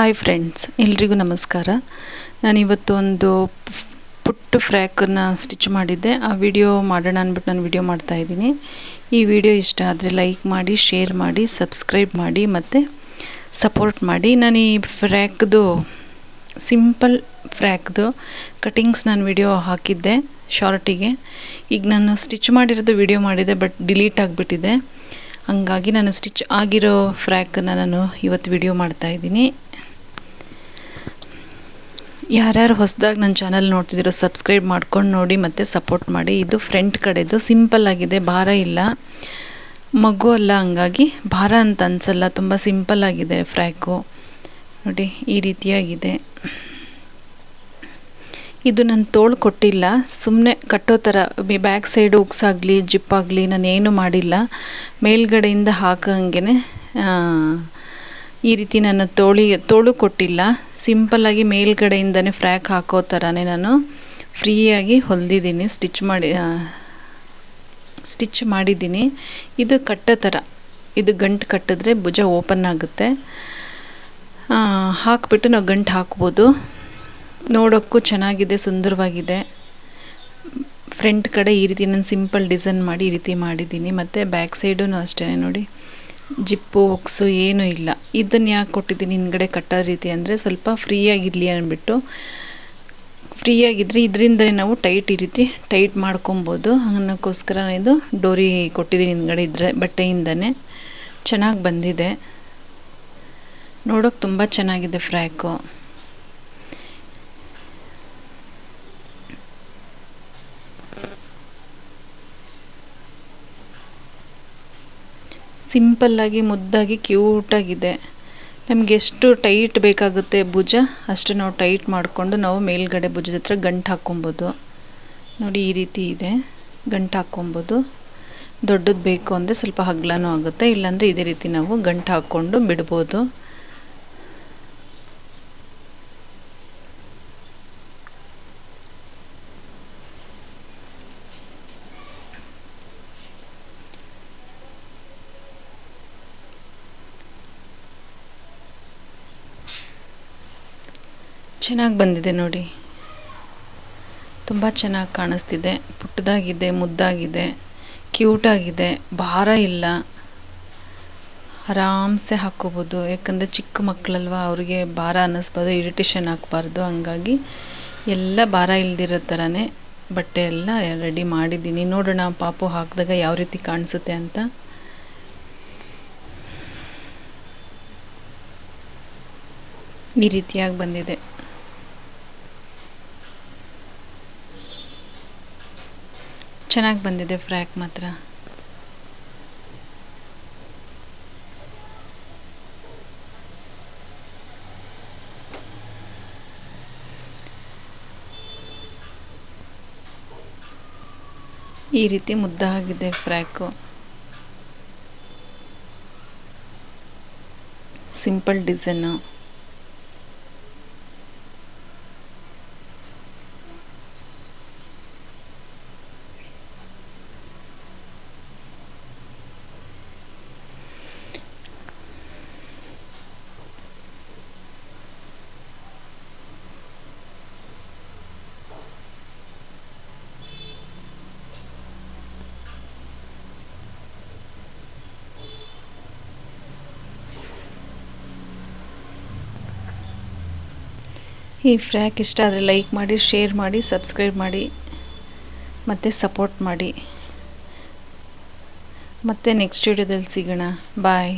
Hi friends ಎಲ್ರಿಗೂ ನಮಸ್ಕಾರ. ನಾನಿವತ್ತು ಒಂದು ಪುಟ್ಟ ಫ್ರ್ಯಾಕನ್ನು ಸ್ಟಿಚ್ ಮಾಡಿದ್ದೆ. ಆ ವಿಡಿಯೋ ಮಾಡೋಣ ಅಂದ್ಬಿಟ್ಟು ನಾನು ವಿಡಿಯೋ ಮಾಡ್ತಾಯಿದ್ದೀನಿ ಈ ವಿಡಿಯೋ ಇಷ್ಟ ಆದರೆ ಲೈಕ್ ಮಾಡಿ, ಶೇರ್ ಮಾಡಿ, ಸಬ್ಸ್ಕ್ರೈಬ್ ಮಾಡಿ ಮತ್ತು ಸಪೋರ್ಟ್ ಮಾಡಿ. ನಾನು ಈ ಫ್ರ್ಯಾಕ್ದು, ಸಿಂಪಲ್ ಫ್ರ್ಯಾಕ್ದು ಕಟಿಂಗ್ಸ್ ನಾನು ವಿಡಿಯೋ ಹಾಕಿದ್ದೆ ಶಾರ್ಟಿಗೆ. ಈಗ ನಾನು ಸ್ಟಿಚ್ ಮಾಡಿರೋದು ವಿಡಿಯೋ ಮಾಡಿದೆ, ಬಟ್ ಡಿಲೀಟ್ ಆಗಿಬಿಟ್ಟಿದೆ. ಹಂಗಾಗಿ ನಾನು ಸ್ಟಿಚ್ ಆಗಿರೋ ಫ್ರ್ಯಾಕನ್ನು ನಾನು ಇವತ್ತು ವಿಡಿಯೋ ಮಾಡ್ತಾಯಿದ್ದೀನಿ ಯಾರ್ಯಾರು ಹೊಸದಾಗಿ ನನ್ನ ಚಾನಲ್ ನೋಡ್ತಿದ್ದೀರೋ ಸಬ್ಸ್ಕ್ರೈಬ್ ಮಾಡ್ಕೊಂಡು ನೋಡಿ ಮತ್ತು ಸಪೋರ್ಟ್ ಮಾಡಿ. ಇದು ಫ್ರಂಟ್ ಕಡೆದು ಸಿಂಪಲ್ ಆಗಿದೆ, ಭಾರ ಇಲ್ಲ. ಮಗು ಅಲ್ಲ, ಹಂಗಾಗಿ ಭಾರ ಅಂತ ಅನಿಸಲ್ಲ, ತುಂಬ ಸಿಂಪಲ್ ಆಗಿದೆ ಫ್ರ್ಯಾಕು ನೋಡಿ, ಈ ರೀತಿಯಾಗಿದೆ. ಇದು ನಾನು ತೋಳು ಕೊಟ್ಟಿಲ್ಲ. ಸುಮ್ಮನೆ ಕಟ್ಟೋ ಥರ ಬ್ಯಾಕ್ ಸೈಡು ಉಕ್ಸಾಗಲಿ ಜಿಪ್ಪಾಗಲಿ ನಾನು ಏನು ಮಾಡಿಲ್ಲ. ಮೇಲ್ಗಡೆಯಿಂದ ಹಾಕಂಗೆ ಈ ರೀತಿ ನಾನು ತೋಳಿ, ತೋಳು ಕೊಟ್ಟಿಲ್ಲ. ಸಿಂಪಲ್ಲಾಗಿ ಮೇಲ್ಗಡೆಯಿಂದನೇ ಫ್ರ್ಯಾಕ್ ಹಾಕೋ ಥರನೇ ನಾನು ಫ್ರೀಯಾಗಿ ಹೊಲಿದಿದ್ದೀನಿ ಸ್ಟಿಚ್ ಮಾಡಿ ಸ್ಟಿಚ್ ಮಾಡಿದ್ದೀನಿ. ಇದು ಕಟ್ಟೋ ಥರ. ಇದು ಗಂಟು ಕಟ್ಟಿದ್ರೆ ಭುಜ ಓಪನ್ ಆಗುತ್ತೆ. ಹಾಕ್ಬಿಟ್ಟು ನಾವು ಗಂಟು ಹಾಕ್ಬೋದು. ನೋಡೋಕ್ಕೂ ಚೆನ್ನಾಗಿದೆ, ಸುಂದರವಾಗಿದೆ. ಫ್ರಂಟ್ ಕಡೆ ಈ ರೀತಿ ನಾನು ಸಿಂಪಲ್ ಡಿಸೈನ್ ಮಾಡಿ ಈ ರೀತಿ ಮಾಡಿದ್ದೀನಿ. ಮತ್ತು ಬ್ಯಾಕ್ ಸೈಡೂ ಅಷ್ಟೇ ನೋಡಿ. ಜಿಪ್ಪು ಒಕ್ಸು ಏನೂ ಇಲ್ಲ. ಇದನ್ನು ಯಾಕೆ ಕೊಟ್ಟಿದ್ದೀನಿ? ಹಿಂದ್ಗಡೆ ಕಟ್ಟೋ ರೀತಿ ಅಂದರೆ ಸ್ವಲ್ಪ ಫ್ರೀಯಾಗಿರಲಿ ಅಂದ್ಬಿಟ್ಟು ಫ್ರೀಯಾಗಿದ್ದರೆ ಇದರಿಂದಲೇ ನಾವು ಟೈಟ್ ಈ ರೀತಿ ಟೈಟ್ ಮಾಡ್ಕೊಬೋದು. ಅನ್ನೋಕ್ಕೋಸ್ಕರ ಇದು ಡೋರಿ ಕೊಟ್ಟಿದ್ದೀನಿ ಹಿಂದ್ಗಡೆ ಇದ್ರೆ, ಬಟ್ಟೆಯಿಂದನೇ. ಚೆನ್ನಾಗಿ ಬಂದಿದೆ. ನೋಡೋಕೆ ತುಂಬ ಚೆನ್ನಾಗಿದೆ ಫ್ರ್ಯಾಕು. ಸಿಂಪಲ್ಲಾಗಿ ಮುದ್ದಾಗಿ ಕ್ಯೂಟಾಗಿದೆ. ನಮಗೆ ಎಷ್ಟು ಟೈಟ್ ಬೇಕಾಗುತ್ತೆ ಭುಜ, ಅಷ್ಟು ನಾವು ಟೈಟ್ ಮಾಡಿಕೊಂಡು ನಾವು ಮೇಲ್ಗಡೆ ಭುಜದ ಹತ್ರ ಗಂಟು ಹಾಕ್ಕೊಬೋದು. ನೋಡಿ ಈ ರೀತಿ ಇದೆ. ಗಂಟು ಹಾಕ್ಕೊಬೋದು. ದೊಡ್ಡದು ಬೇಕು ಅಂದರೆ ಸ್ವಲ್ಪ ಹಗ್ಲನೂ ಆಗುತ್ತೆ, ಇಲ್ಲಾಂದರೆ ಇದೇ ರೀತಿ ನಾವು ಗಂಟು ಹಾಕ್ಕೊಂಡು ಬಿಡ್ಬೋದು. ಚೆನ್ನಾಗಿ ಬಂದಿದೆ ನೋಡಿ. ತುಂಬ ಚೆನ್ನಾಗಿ ಕಾಣಿಸ್ತಿದೆ. ಪುಟ್ಟದಾಗಿದೆ, ಮುದ್ದಾಗಿದೆ, ಕ್ಯೂಟಾಗಿದೆ, ಭಾರ ಇಲ್ಲ. ಆರಾಮ್ಸೆ ಹಾಕ್ಕೋಬೋದು. ಯಾಕಂದರೆ ಚಿಕ್ಕ ಮಕ್ಕಳಲ್ವ, ಅವ್ರಿಗೆ ಭಾರ ಅನ್ನಿಸ್ಬಾರ್ದು ಇರಿಟೇಷನ್ ಹಾಕ್ಬಾರ್ದು ಹಂಗಾಗಿ ಎಲ್ಲ ಭಾರ ಇಲ್ದಿರೋ ಥರನೇ ಬಟ್ಟೆ ಎಲ್ಲ ರೆಡಿ ಮಾಡಿದ್ದೀನಿ. ನೋಡೋಣ ಪಾಪು ಹಾಕಿದಾಗ ಯಾವ ರೀತಿ ಕಾಣಿಸುತ್ತೆ ಅಂತ. ಈ ರೀತಿಯಾಗಿ ಬಂದಿದೆ. ಚೆನ್ನಾಗಿ ಬಂದಿದೆ ಫ್ರ್ಯಾಕ್ ಮಾತ್ರ. ಈ ರೀತಿ ಮುದ್ದಾಗಿದೆ ಫ್ರ್ಯಾಕು. ಸಿಂಪಲ್ ಡಿಸೈನು ಈ ಫ್ರ್ಯಾಕ್ ಇಷ್ಟ ಆದರೆ ಲೈಕ್ ಮಾಡಿ, ಶೇರ್ ಮಾಡಿ, ಸಬ್ಸ್ಕ್ರೈಬ್ ಮಾಡಿ, ಮತ್ತು ಸಪೋರ್ಟ್ ಮಾಡಿ. ಮತ್ತೆ ನೆಕ್ಸ್ಟ್ ವಿಡಿಯೋದಲ್ಲಿ ಸಿಗೋಣ. ಬಾಯ್.